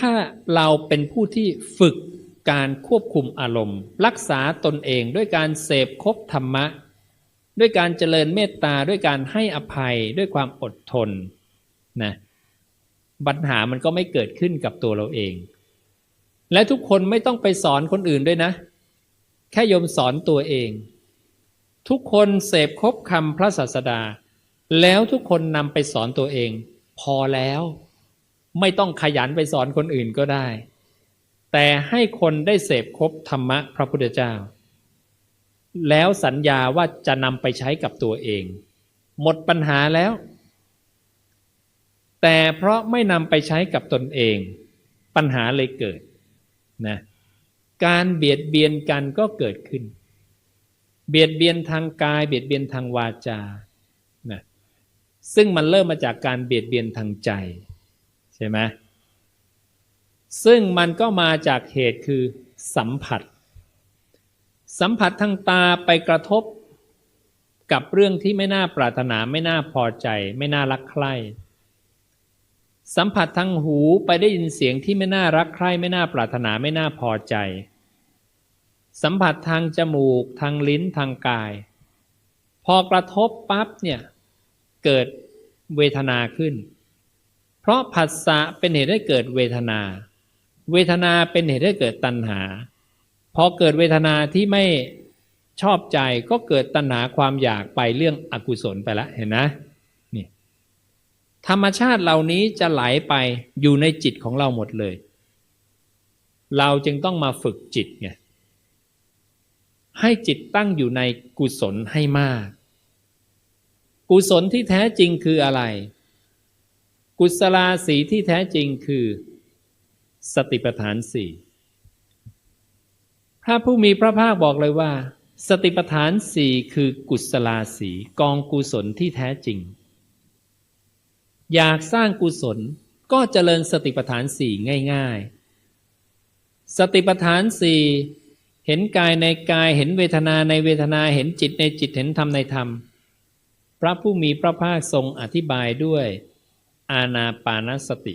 ถ้าเราเป็นผู้ที่ฝึกการควบคุมอารมณ์ รักษาตนเองด้วยการเสพคบธรรมะ ด้วยการเจริญเมตตาด้วยการให้อภัยด้วยความอดทนนะปัญหามันก็ไม่เกิดขึ้นกับตัวเราเอง และทุกคนไม่ต้องไปสอนคนอื่นด้วยนะ แค่ยมสอนตัวเอง ทุกคนเสพคบคำพระศาสดา แล้วทุกคนนำไปสอนตัวเอง พอแล้ว ไม่ต้องขยันไปสอนคนอื่นก็ได้ แต่ให้คนได้เสพครบธรรมะพระพุทธเจ้า แล้วสัญญาว่าจะนำไปใช้กับตัวเอง หมดปัญหาแล้ว แต่เพราะไม่นำไปใช้กับตนเอง ปัญหาเลยเกิดนะการเบียดเบียนกันก็เกิดขึ้น เบียดเบียนทางกาย เบียดเบียนทางวาจานะซึ่งมันเริ่มมาจากการเบียดเบียนทางใจ ใช่ไหมซึ่งมันก็มาจากเหตุคือสัมผัส สัมผัสทางตาไปกระทบกับเรื่องที่ไม่น่าปรารถนาไม่น่าพอใจ ไม่น่ารักใคร่สัมผัสทางหูไปได้ยินเสียงที่ไม่น่ารักใคร่ไม่น่าปรารถนาไม่น่าพอใจ สัมผัสทางจมูก ทางลิ้นทางกาย พอกระทบปั๊บเนี่ยเกิดเวทนาขึ้น ราะผัสสะเป็นเหตุให้เกิดเวทนา เวทนาเป็นเหตุให้เกิดตัณหา พอเกิดเวทนาที่ไม่ชอบใจก็เกิดตัณหาความอยากไปเรื่องอกุศลไปแล้วเห็นนะนี่ธรรมชาติเหล่านี้จะไหลไปอยู่ในจิตของเราหมดเลย เราจึงต้องมาฝึกจิตไงให้จิตตั้งอยู่ในกุศลให้มาก กุศลที่แท้จริงคืออะไร กุศลาสีที่แท้จริงคือ สติปัฏฐานสี่พระผู้มีพระภาคบอกเลยว่า สติปัฏฐานสี่คือกุศลาสีกองกุศลที่แท้จริง อยากสร้างกุศลก็เจริญสติปัฏฐานสี่ง่าย ๆ สติปัฏฐานสี่เห็นกายในกายเห็นเวทนาในเวทนาเห็นจิตในจิตเห็นธรรมในธรรม พระผู้มีพระภาคทรงอธิบายด้วย อาณาปานสติ